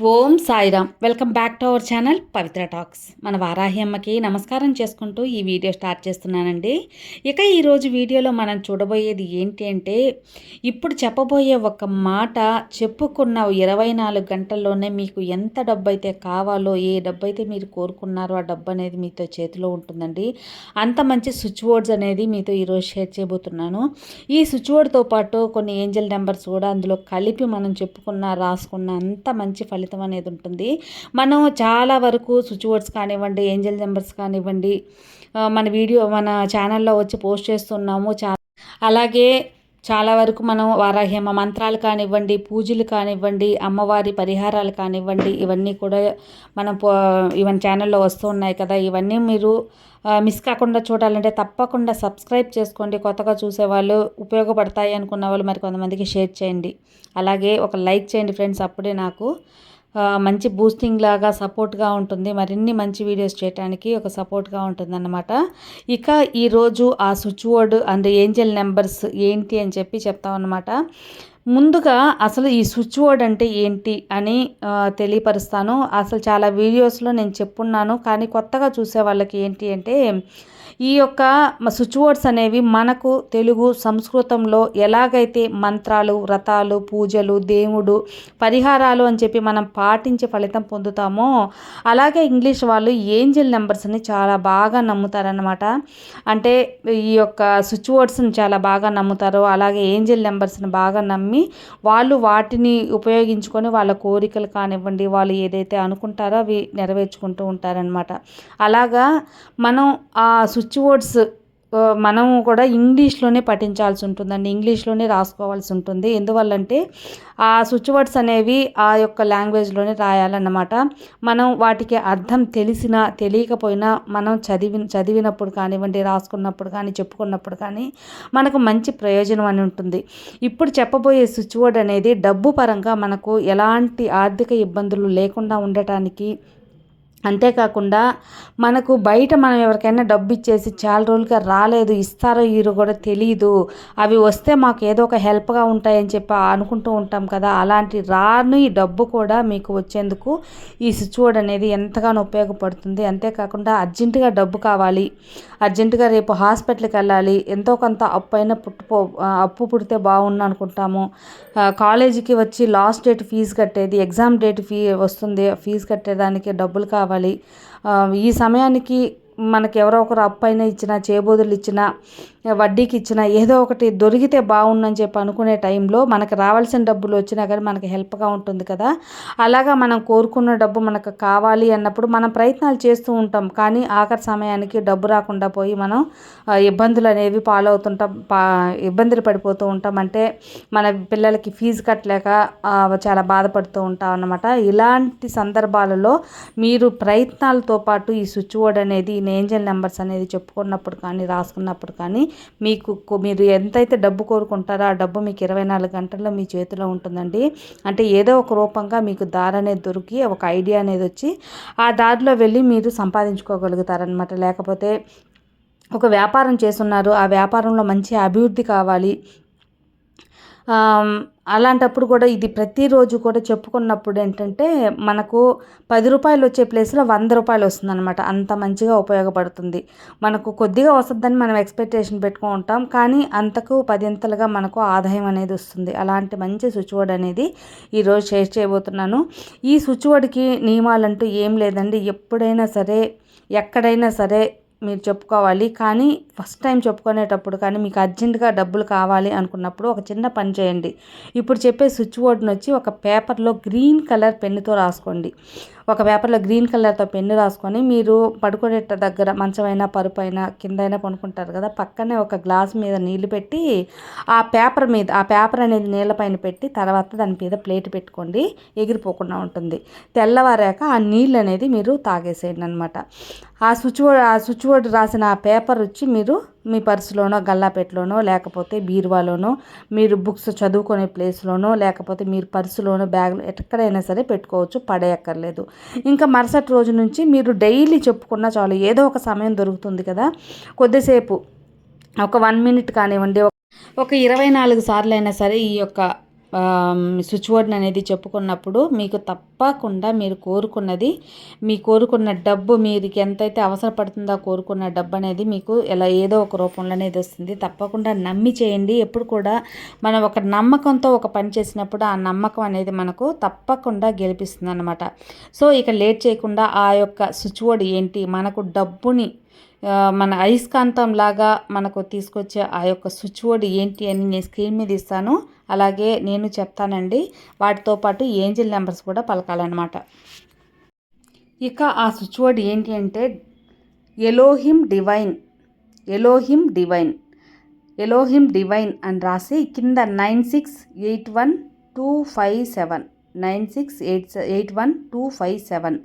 Om Sairam. Welcome back to our channel Pavitra talks. మన వారాహి అమ్మకి నమస్కారం చేసుకుంటూ ఈ వీడియో స్టార్ట్ చేస్తున్నానండి. ఇక ఈరోజు వీడియోలో మనం చూడబోయేది ఏంటి అంటే ఇప్పుడు చెప్పబోయే ఒక మాట చెప్పుకున్న ఇరవై నాలుగు గంటల్లోనే మీకు ఎంత డబ్బు అయితే కావాలో ఏ డబ్బు అయితే మీరు కోరుకున్నారో ఆ డబ్బు అనేది మీతో చేతిలో ఉంటుందండి. అంత మంచి స్విచ్ బోర్డ్స్ అనేది మీతో ఈరోజు షేర్ చేయబోతున్నాను. ఈ స్విచ్ బోర్డ్తో పాటు కొన్ని ఏంజల్ నెంబర్స్ కూడా అందులో కలిపి మనం చెప్పుకున్న రాసుకున్న అంత మంచి ఫలితం ఫలితం అనేది ఉంటుంది. మనం చాలా వరకు స్విచ్ వర్డ్స్ కానివ్వండి ఏంజల్ నెంబర్స్ కానివ్వండి మన వీడియో మన ఛానల్లో వచ్చి పోస్ట్ చేస్తున్నాము. చా అలాగే చాలా వరకు మనం వారాహ్యమ మంత్రాలు కానివ్వండి పూజలు కానివ్వండి అమ్మవారి పరిహారాలు కానివ్వండి ఇవన్నీ కూడా మనం ఇవన్నీ ఛానల్లో వస్తూ ఉన్నాయి కదా. ఇవన్నీ మీరు మిస్ కాకుండా చూడాలంటే తప్పకుండా సబ్స్క్రైబ్ చేసుకోండి. కొత్తగా చూసేవాళ్ళు ఉపయోగపడతాయి అనుకున్న వాళ్ళు మరి కొంతమందికి షేర్ చేయండి. అలాగే ఒక లైక్ చేయండి ఫ్రెండ్స్. అప్పుడే నాకు మంచి బూస్టింగ్ లాగా సపోర్ట్గా ఉంటుంది. మరిన్ని మంచి వీడియోస్ చేయడానికి ఒక సపోర్ట్గా ఉంటుంది అన్నమాట ఇక ఈరోజు ఆ switch board and angel numbers ఏంటి అని చెప్పి చెప్తామన్నమాట. ముందుగా అసలు ఈ స్విచ్ బోర్డ్ అంటే ఏంటి అని తెలియపరుస్తాను. అసలు చాలా వీడియోస్లో నేను చెప్పున్నాను కానీ కొత్తగా చూసే వాళ్ళకి ఏంటి అంటే ఈ యొక్క స్విచ్ బోర్డ్స్ అనేవి మనకు తెలుగు సంస్కృతంలో ఎలాగైతే మంత్రాలు వ్రతాలు పూజలు దేవుడు పరిహారాలు అని చెప్పి మనం పాటించే ఫలితం పొందుతామో అలాగే ఇంగ్లీష్ వాళ్ళు ఏంజిల్ నెంబర్స్ని చాలా బాగా నమ్ముతారనమాట అంటే ఈ యొక్క స్విచ్ బోర్డ్స్ని చాలా బాగా నమ్ముతారు అలాగే ఏంజిల్ నెంబర్స్ని బాగా నమ్మి వాళ్ళు వాటిని ఉపయోగించుకొని వాళ్ళ కోరికలు కానివ్వండి వాళ్ళు ఏదైతే అనుకుంటారో అవి నెరవేర్చుకుంటూ ఉంటారనమాట అలాగా మనం ఆ స్విచ్ బోర్డ్స్ మనం కూడా ఇంగ్లీష్లోనే పఠించాల్సి ఉంటుందండి. ఇంగ్లీష్లోనే రాసుకోవాల్సి ఉంటుంది. ఎందువల్లంటే ఆ స్విచ్ వర్డ్స్ అనేవి ఆ యొక్క లాంగ్వేజ్లోనే రాయాలన్నమాట. మనం వాటికి అర్థం తెలిసినా తెలియకపోయినా మనం చదివి చదివినప్పుడు కానివ్వండి రాసుకున్నప్పుడు కానీ చెప్పుకున్నప్పుడు కానీ మనకు మంచి ప్రయోజనం అని ఉంటుంది. ఇప్పుడు చెప్పబోయే స్విచ్ వర్డ్ అనేది డబ్బు పరంగా మనకు ఎలాంటి ఆర్థిక ఇబ్బందులు లేకుండా ఉండటానికి అంతేకాకుండా మనకు బయట మనం ఎవరికైనా డబ్బు ఇచ్చేసి చాలా రోజులుగా రాలేదు ఇస్తారో ఈరు కూడా తెలియదు అవి వస్తే మాకు ఏదో ఒక హెల్ప్గా ఉంటాయని చెప్పి అనుకుంటూ ఉంటాం కదా. అలాంటి రాని డబ్బు కూడా మీకు వచ్చేందుకు ఈ స్విచ్ అనేది ఎంతగానో ఉపయోగపడుతుంది. అంతేకాకుండా అర్జెంటుగా డబ్బు కావాలి. అర్జెంటుగా రేపు హాస్పిటల్కి వెళ్ళాలి. ఎంతో కొంత అప్పు అయినా పుట్టుపో అప్పు పుడితే బాగుండు అనుకుంటాము. కాలేజీకి వచ్చి లాస్ట్ డేట్ ఫీజు కట్టేది ఎగ్జామ్ డేట్ ఫీ వస్తుంది. ఫీజు కట్టేదానికి డబ్బులు కావాలి. కావాలి. ఈ సమయానికి మనకి ఎవరో ఒకరు అప్పు అయినా ఇచ్చినా చేబోదులు ఇచ్చినా వడ్డీకి ఇచ్చిన ఏదో ఒకటి దొరికితే బాగుందని చెప్పి అనుకునే టైంలో మనకు రావాల్సిన డబ్బులు వచ్చినా కానీ మనకి హెల్ప్గా ఉంటుంది కదా. అలాగా మనం కోరుకున్న డబ్బు మనకు కావాలి అన్నప్పుడు మనం ప్రయత్నాలు చేస్తూ ఉంటాం. కానీ ఆఖరి సమయానికి డబ్బు రాకుండా పోయి మనం ఇబ్బందులు అనేవి పాలవుతుంటాం పా ఇబ్బందులు పడిపోతూ ఉంటాం. అంటే మన పిల్లలకి ఫీజు కట్టలేక చాలా బాధపడుతూ ఉంటాం అన్నమాట. ఇలాంటి సందర్భాలలో మీరు ప్రయత్నాలతో పాటు ఈ స్విచ్ బోర్డ్ అనేది ఏంజల్ నెంబర్స్ అనేది చెప్పుకున్నప్పుడు కానీ రాసుకున్నప్పుడు కానీ మీకు మీరు ఎంతైతే డబ్బు కోరుకుంటారో ఆ డబ్బు మీకు ఇరవై నాలుగు గంటల్లో మీ చేతిలో ఉంటుందండి. అంటే ఏదో ఒక రూపంగా మీకు దారి అనేది దొరికి ఒక ఐడియా అనేది వచ్చి ఆ దారిలో వెళ్ళి మీరు సంపాదించుకోగలుగుతారనమాట లేకపోతే ఒక వ్యాపారం చేస్తున్నారు ఆ వ్యాపారంలో మంచి అభివృద్ధి కావాలి అలాంటప్పుడు కూడా ఇది ప్రతిరోజు కూడా చెప్పుకున్నప్పుడు ఏంటంటే మనకు పది రూపాయలు వచ్చే ప్లేస్లో వంద రూపాయలు వస్తుందన్నమాట. అంత మంచిగా ఉపయోగపడుతుంది. మనకు కొద్దిగా వస్తుందని మనం ఎక్స్పెక్టేషన్ పెట్టుకుంటాం కానీ అంతకు పదింతలుగా మనకు ఆదాయం అనేది వస్తుంది. అలాంటి మంచి స్విచ్ బోర్డ్ అనేది ఈరోజు షేర్ చేయబోతున్నాను. ఈ స్విచ్ బోర్డ్కి నియమాలంటూ ఏం లేదండి. ఎప్పుడైనా సరే ఎక్కడైనా సరే మీరు చెప్పుకోవాలి. కానీ ఫస్ట్ టైం చెప్పుకునేటప్పుడు కానీ మీకు అర్జెంటుగా డబ్బులు కావాలి అనుకున్నప్పుడు ఒక చిన్న పని చేయండి. ఇప్పుడు చెప్పే స్విచ్ బోర్డ్ని వచ్చి ఒక పేపర్లో గ్రీన్ కలర్ పెన్నుతో రాసుకోండి. ఒక పేపర్లో గ్రీన్ కలర్తో పెన్ను రాసుకొని మీరు పడుకునేట దగ్గర మంచమైనా పరుపు అయినా కిందైనా పనుకుంటారు కదా పక్కనే ఒక గ్లాస్ మీద నీళ్ళు పెట్టి ఆ పేపర్ మీద ఆ పేపర్ అనేది నీళ్ళపైన పెట్టి తర్వాత దాని మీద ప్లేట్ పెట్టుకోండి. ఎగిరిపోకుండా ఉంటుంది. తెల్లవారాక ఆ నీళ్ళు అనేది మీరు తాగేసేయండి అనమాట ఆ స్విచ్ బోర్డ్ ఆ స్విచ్ బోర్డు రాసిన ఆ పేపర్ వచ్చి మీరు మీ పర్సులోనో గల్లాపెట్లోనో లేకపోతే బీరువాలోనో మీరు బుక్స్ చదువుకునే ప్లేస్లోనో లేకపోతే మీరు పర్సులోనో బ్యాగ్లో ఎక్కడైనా సరే పెట్టుకోవచ్చు పడేయక్కర్లేదు. ఇంకా మరుసటి రోజు నుంచి మీరు డైలీ చెప్పుకున్నా చాలు ఏదో ఒక సమయం దొరుకుతుంది కదా. కొద్దిసేపు ఒక వన్ మినిట్ కానివ్వండి ఒక ఇరవై నాలుగు సార్లు అయినా సరే ఈ యొక్క స్విచ్ బోర్డ్ని అనేది చెప్పుకున్నప్పుడు మీకు తప్పకుండా మీరు కోరుకున్నది మీ కోరుకున్న డబ్బు మీకు ఎంతైతే అవసరపడుతుందో కోరుకున్న డబ్బు అనేది మీకు ఎలా ఏదో ఒక రూపంలో అనేది వస్తుంది తప్పకుండా నమ్మి చేయండి. ఎప్పుడు కూడా మనం ఒక నమ్మకంతో ఒక పని చేసినప్పుడు ఆ నమ్మకం అనేది మనకు తప్పకుండా గెలిపిస్తుంది అనమాట సో ఇక లేట్ చేయకుండా ఆ యొక్క స్విచ్ బోర్డ్ ఏంటి? మనకు డబ్బుని మన అయస్కాంతం లాగా మనకు తీసుకొచ్చే ఆ యొక్క స్విచ్ బోర్డ్ ఏంటి అని నేను స్క్రీన్ మీద ఇస్తాను. అలాగే నేను చెప్తానండి వాటితో పాటు ఏంజిల్ నెంబర్స్ కూడా పలకాలన్నమాట. ఇక ఆ స్విచ్ బోర్డ్ ఏంటి అంటే Elohim divine Elohim divine Elohim divine అని రాసి కింద nine six eight one two five seven nine six eight eight one two five seven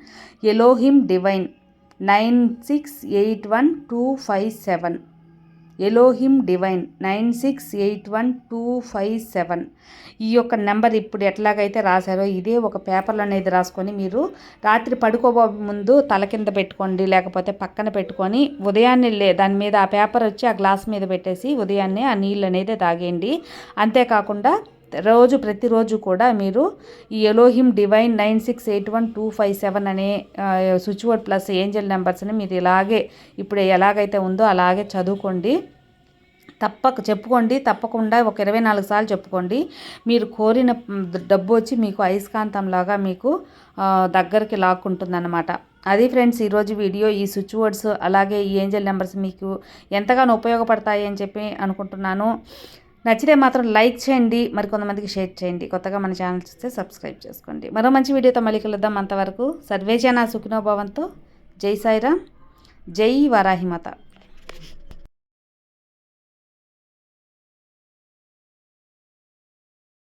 Elohim divine nine six eight one two five seven. Elohim divine nine six eight one two five seven. ఈ యొక్క number ఇప్పుడు ఎట్లాగైతే రాశారో ఇదే ఒక పేపర్లో అనేది రాసుకొని మీరు రాత్రి పడుకోబో ముందు తల కింద పెట్టుకోండి లేకపోతే పక్కన పెట్టుకొని ఉదయాన్నే లే దాని మీద ఆ పేపర్ వచ్చి ఆ గ్లాస్ మీద పెట్టేసి ఉదయాన్నే ఆ నీళ్ళు అనేది తాగేయండి. అంతేకాకుండా రోజు ప్రతిరోజు కూడా మీరు ఈ Elohim divine nine six eight one two five seven అనే స్విచ్ బోర్డ్ ప్లస్ ఏంజల్ నెంబర్స్ని మీరు ఇలాగే ఇప్పుడు ఎలాగైతే ఉందో అలాగే చదువుకోండి. తప్పక చెప్పుకోండి. తప్పకుండా ఒక ఇరవై నాలుగు సార్లు చెప్పుకోండి. మీరు కోరిన డబ్బు వచ్చి మీకు అయస్కాంతంలాగా మీకు దగ్గరికి లాక్కుంటుందన్నమాట. అది ఫ్రెండ్స్ ఈరోజు వీడియో. ఈ స్విచ్ బోర్డ్స్ అలాగే ఈ ఏంజల్ నెంబర్స్ మీకు ఎంతగానో ఉపయోగపడతాయి అని చెప్పి అనుకుంటున్నాను. నచ్చితే మాత్రం లైక్ చేయండి మరి కొంతమందికి షేర్ చేయండి. కొత్తగా మన ఛానల్ చూస్తే సబ్స్క్రైబ్ చేసుకోండి. మరో మంచి వీడియోతో మళ్ళీ కలుద్దాం. అంతవరకు సర్వేజన సుఖినోభవంతో జై సాయిరామ్ జై వారాహిమత